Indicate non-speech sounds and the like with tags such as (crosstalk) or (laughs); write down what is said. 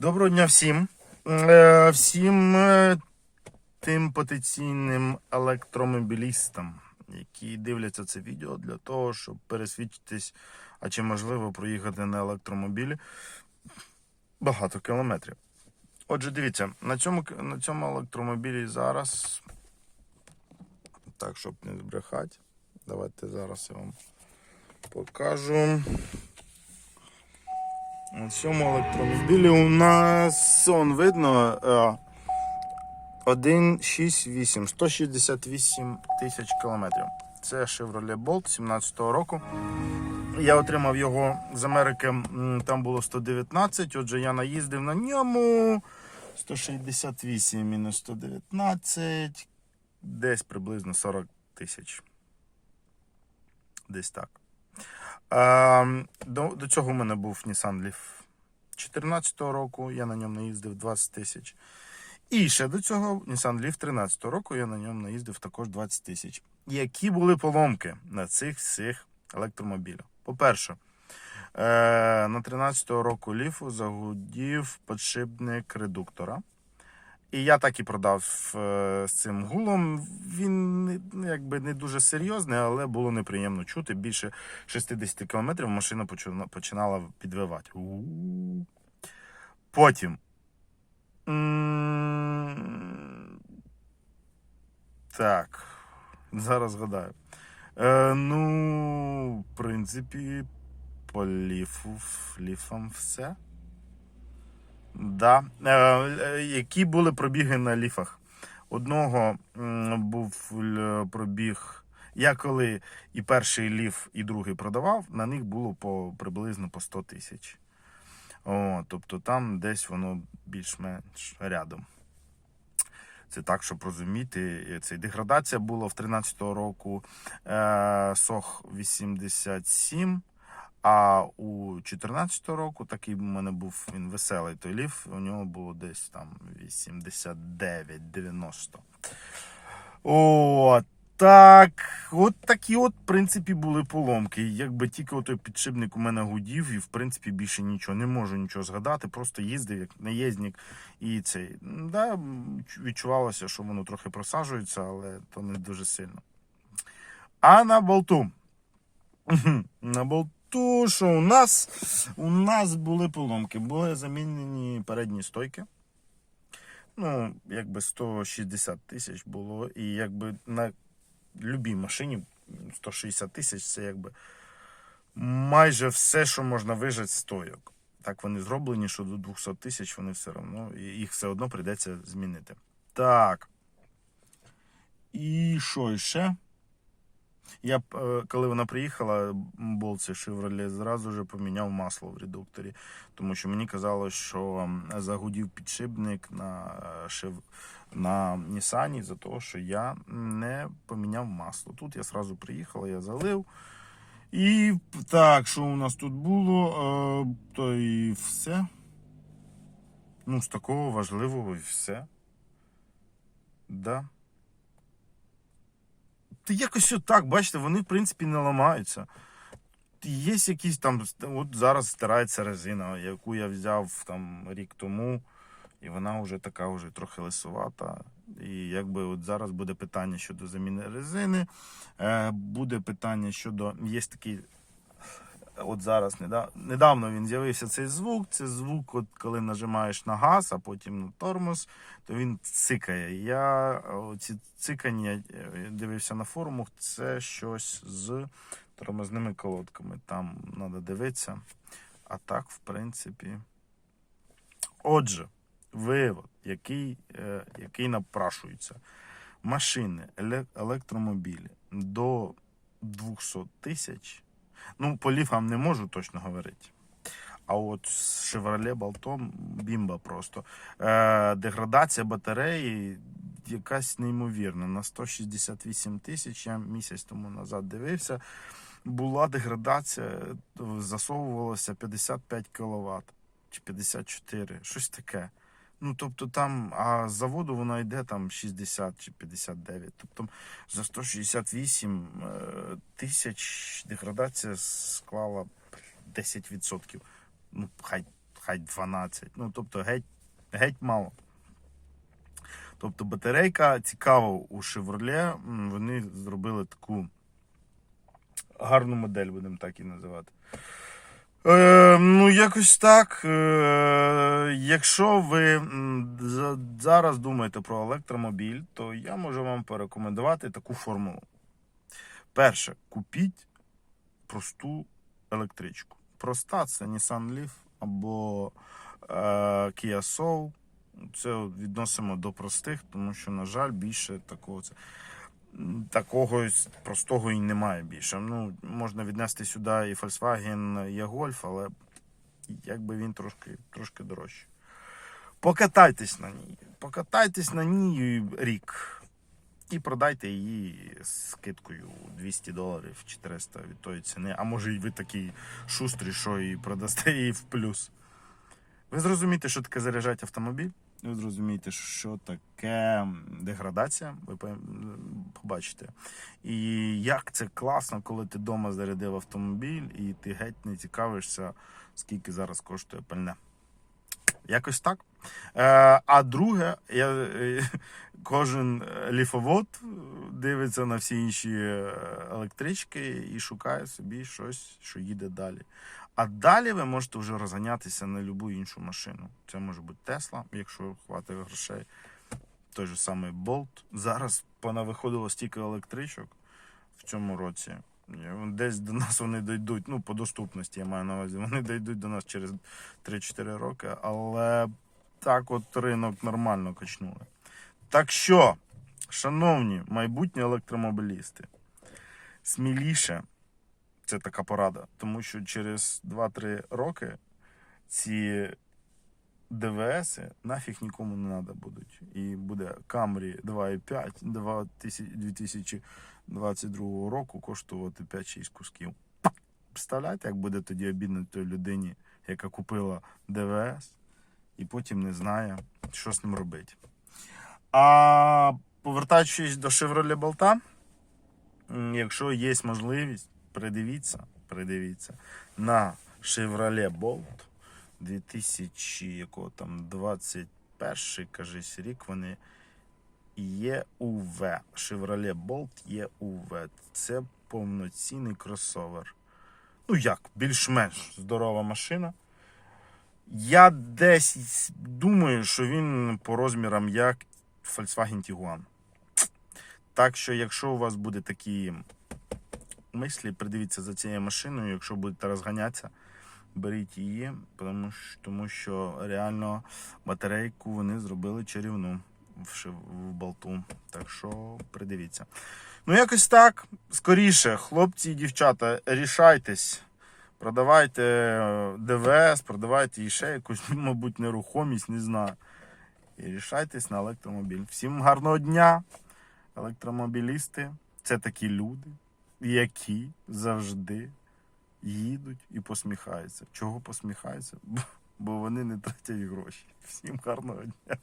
Доброго дня всім. Е, Всім е, тим потенційним електромобілістам, які дивляться це відео для того, щоб пересвідчитись, а чи можливо проїхати на електромобілі багато кілометрів. Отже, дивіться, на цьому, на цьому електромобілі зараз. Так, щоб не збрехати. Давайте зараз я вам покажу. На цьому електромобілі у нас он видно е, 168, 168 тисяч кілометрів. Це Chevrolet Bolt 17-го року. Я отримав його з Америки, там було 119, отже, я наїздив на ньому 168 мінус 119, десь приблизно 40 тисяч. Десь так. Ем, до, до цього в мене був Nissan Leaf 14 року, я на ньому наїздив 20 тисяч. І ще до цього Nissan Leaf 13 року я на ньому наїздив також 20 тисяч. Які були поломки на цих всіх електромобілях? По-перше, е, на 13 року ліфу загудів подшипник редуктора. І я так і продав е, з цим гулом. Він ну, якби не дуже серйозний, але було неприємно чути. Більше 60 км машина починала підвивати. Потім. Так. Зараз згадаю. Е, ну, в принципі, по ліфу, ліфам все. Да. Е, е, які були пробіги на ліфах? Одного був пробіг. Я коли і перший ліф, і другий продавав, на них було по приблизно по 100 тисяч. Тобто там десь воно більш-менш рядом. Це так, щоб розуміти. І Це деградація була в 13-го року е, СОХ 87. А у 14-го року такий в мене був він веселий той ліф, у нього було десь там 89-90. О, так. От такі от, в принципі, були поломки. Якби тільки отой підшипник у мене гудів, і в принципі більше нічого. Не можу нічого згадати, просто їздив як наїзник і цей. Да, відчувалося, що воно трохи просаджується, але то не дуже сильно. А на болту. На болту, що у нас? У нас були поломки. Були замінені передні стойки. Ну, якби 160 тисяч було. І якби на любій машині 160 тисяч це якби майже все, що можна вижити з стойок. Так вони зроблені, що до 200 тисяч вони все одно, їх все одно прийдеться змінити. Так. І що ще? Я е, коли вона приїхала, болці Chevrolet, зразу ж поміняв масло в редукторі, тому що мені казалось, що загудів підшипник на е, шев... на Нісані за те, що я не поміняв масло. Тут я зразу приїхала, я залив. І так, що у нас тут було, е, то і все. Ну, з такого важливого і все. Да. Та якось отак, бачите, вони в принципі не ламаються. Є якісь там, от зараз стирається резина, яку я взяв там рік тому, і вона вже така вже трохи лисувата. І якби от зараз буде питання щодо заміни резини, е, буде питання щодо. Є такий. От зараз недавно він з'явився цей звук. Це звук, от коли нажимаєш на газ, а потім на тормоз, то він цикає. Я е, ці цикання е, дивився на форумах, це щось з тормозними колодками. Там треба дивитися. А так, в принципі. Отже, вивод, який, е, який напрашується. Машини, електромобілі до 200 тисяч. Ну, по ліфам не можу точно говорити. А от з Chevrolet Болтом бімба просто. Е, деградація батареї якась неймовірна. На 168 тисяч я місяць тому назад дивився. Була деградація, засовувалося 55 кВт чи 54, щось таке. Ну, тобто там, а заводу вона йде там 60 чи 59. Тобто за 168 е, тисяч деградація склала 10%. Ну, хай, хай хай 12. Ну, тобто геть, геть мало. Тобто батарейка цікава у Chevrolet. Вони зробили таку гарну модель, будемо так і називати. Е, ну, якось так. Е, якщо ви зараз думаєте про електромобіль, то я можу вам порекомендувати таку формулу. Перше, купіть просту електричку. Проста це Nissan Leaf або е, Kia Soul. Це відносимо до простих, тому що, на жаль, більше такого це. Такого простого і немає більше. Ну, можна віднести сюди і Volkswagen, і Golf, але якби він трошки, трошки дорожчий. Покатайтесь на ній. Покатайтесь на ній рік. І продайте її скидкою 200 доларів 400 від тої ціни. А може, і ви такий шустрий, що і продасте її в плюс. Ви зрозумієте, що таке заряджати автомобіль. Ви зрозумієте, що таке деградація, ви побачите. І як це класно, коли ти вдома зарядив автомобіль і ти геть не цікавишся, скільки зараз коштує пальне. Якось так. Е, а друге, я, е, кожен ліфовод дивиться на всі інші е, електрички і шукає собі щось, що їде далі. А далі ви можете вже розганятися на будь-яку іншу машину. Це може бути Тесла, якщо хватить грошей. Той же самий Bolt. Зараз понавиходило стільки електричок в цьому році. Десь до нас вони дійдуть, ну, по доступності я маю на увазі. Вони дійдуть до нас через 3-4 роки, але так от ринок нормально качнули. Так що, шановні майбутні електромобілісти, сміліше, це така порада, тому що через 2-3 роки ці ДВС нафіг нікому не треба будуть. І буде Camry 2.5 2022 року коштувати 5-6 кусків. Представляєте, як буде тоді обідно той людині, яка купила ДВС і потім не знає, що з ним робити. А повертаючись до Chevrolet Bolt, якщо є можливість, придивіться, придивіться на Chevrolet Bolt 2000, якого там 21 кажись, рік вони ЄУВ. Chevrolet Bolt ЄУВ. Це повноцінний кросовер. Ну як, більш-менш здорова машина. Я десь думаю, що він по розмірам як Volkswagen Tiguan. Так що, якщо у вас буде такі мислі, придивіться за цією машиною, якщо будете розганятися, беріть її, тому що, реально батарейку вони зробили чарівну в, в болту. Так що придивіться. Ну, якось так. Скоріше, хлопці і дівчата, рішайтесь. Продавайте е, ДВС, продавайте і ще якусь, (laughs) мабуть, нерухомість, не знаю. І рішайтесь на електромобіль. Всім гарного дня, електромобілісти. Це такі люди, які завжди їдуть і посміхаються. Чого посміхаються? Бо- вони не тратять гроші. Всім гарного дня.